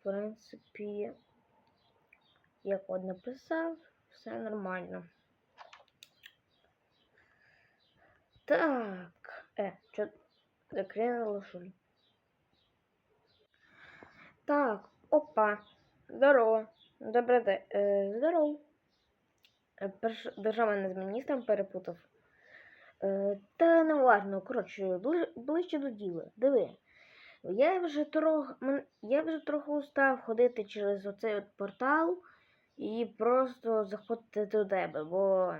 В принципі, як от написав, все нормально. Так. Е, що закрила що? Так, опа. Здорово. Добре, де. Е, здорово. Е, не з міністром перепутав. Е, та не важно, коротше, ближче до діла. Диви. Я вже трохи я вже трохи устав ходити через оцей от портал і просто заходити до тебе, бо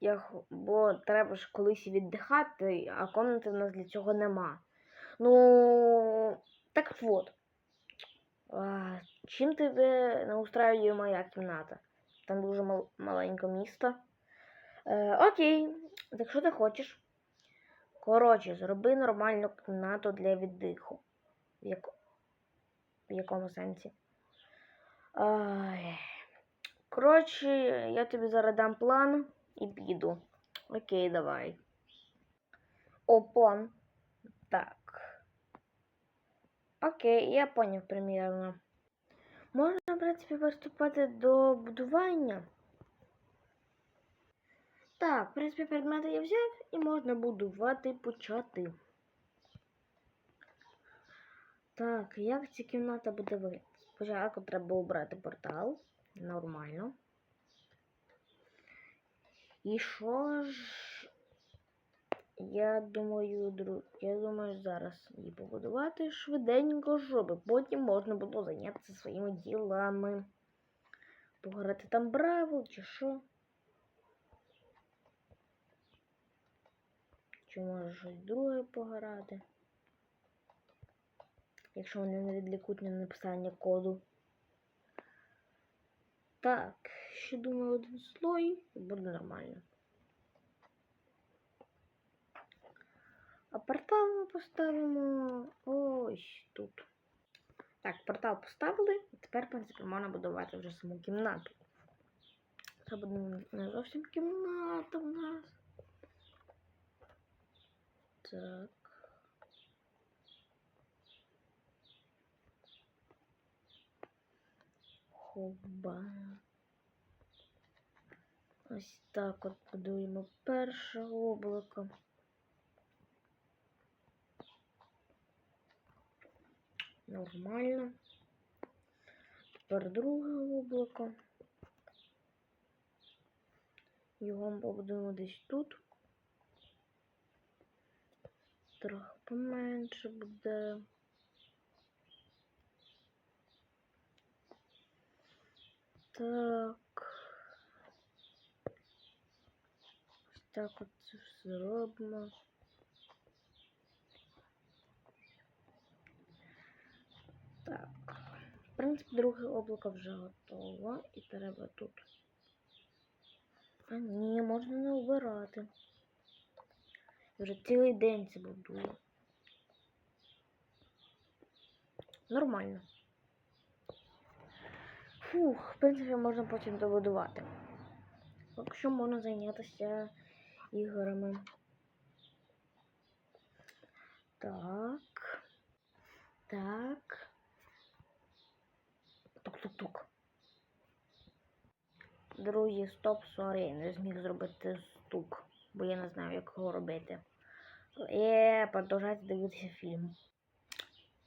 я бо треба ж колись віддихати, а комнати в нас для цього нема. Ну так от. А, чим тебе не устраює моя кімната? Там дуже мал- маленьке місто. Е, окей, так що ти хочеш? Коротше, зроби нормальну кімнату для віддиху. В, як... в якому сенсі? Ай. Коротше, я тобі зараз дам план і піду. Окей, давай. О, план. Так. Окей, я поняв примірно. Можна, в принципі, приступати до будування. Так, в принципі, предмети я взяв і можна будувати почати. Так, як ця кімната буде виглядати? Спочатку треба обрати портал. Нормально. І що ж? Я думаю, друг, я думаю, зараз її побудувати швиденько, щоб потім можна було зайнятися своїми ділами. Пограти там браво чи що. Чи може щось друге пограти? Якщо вони не відлікуть на написання коду. Так, ще думаю один слой і буде нормально. А портал ми поставимо ось тут. Так, портал поставили, і тепер, в принципі, можна будувати вже саму кімнату. Це буде не зовсім кімната в нас. Так. Хоба. Ось так от будуємо перше облако. Нормально. Тепер друге облако. Його побудуємо десь тут. Трохи поменше буде. Так. Ось так от це все робимо. Так. В принципі, друге облако вже готово. І треба тут. А ні, можна не обирати. Вже цілий день це будую. Нормально. Фух, в принципі, можна потім добудувати. Якщо можна зайнятися іграми. Так. Так. Тук-тук-тук. Друзі, стоп, сорі, не зміг зробити стук, бо я не знаю, як його робити. Е, продовжайте дивитися фільм.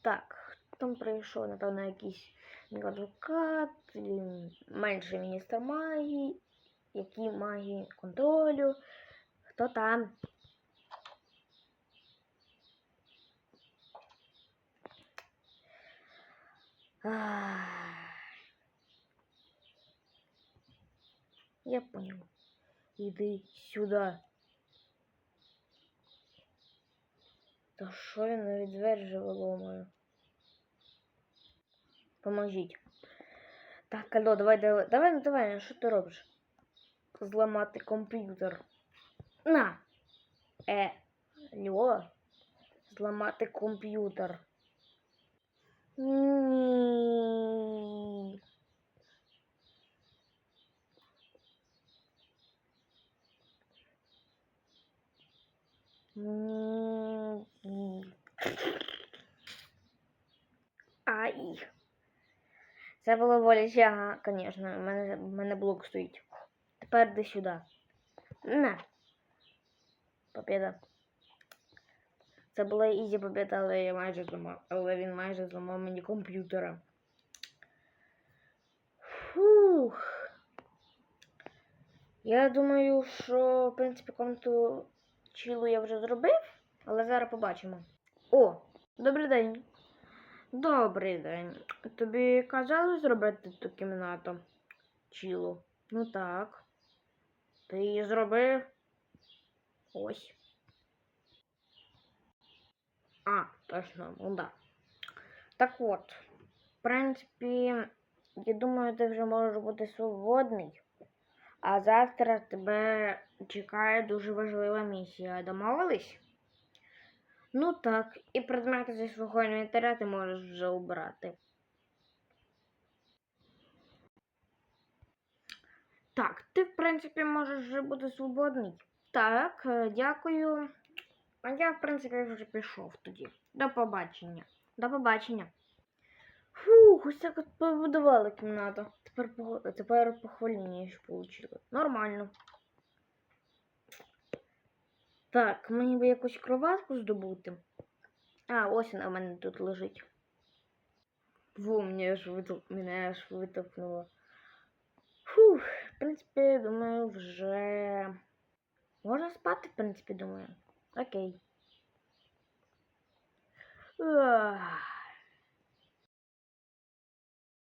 Так, там прийшов, напевно, якийсь адвокат, менший міністр магії, які магії контролю. Хто там? Я понял. Иди сюда. Та що я навіть двері виломаю? Поможіть. Так, алло, давай, давай, давай, ну давай, що ти робиш? Зламати комп'ютер. На! Е, алло. Зламати комп'ютер. Ні. Ні. Це було боляче, звісно. У мене, в мене блок стоїть. Тепер йди сюди. На. Побіда. Це була ізі побіда, але я майже зламав. Але він майже зламав мені комп'ютера. Фух. Я думаю, що, в принципі, комнату чілу я вже зробив, але зараз побачимо. О, добрий день. Добрий день. Тобі казали зробити ту кімнату чілу? Ну так. Ти її зробив? Ось. А, точно, ну да. Так от, в принципі, я думаю, ти вже можеш бути свободний. А завтра тебе чекає дуже важлива місія. Домовились? Ну так, і предмети зі свого інвентаря ти можеш вже обрати. Так, ти, в принципі, можеш вже бути свободний. Так, е, дякую. А я, в принципі, вже пішов тоді. До побачення. До побачення. Фух, ось так от побудували кімнату. Тепер, тепер похваління ще отримали. Нормально. Так, мені би якусь кроватку здобути. А, ось вона в мене тут лежить. Во, мене аж витоп... мене аж витопнуло. Фух, в принципі, думаю, вже можна спати, в принципі, думаю. Окей. Ах.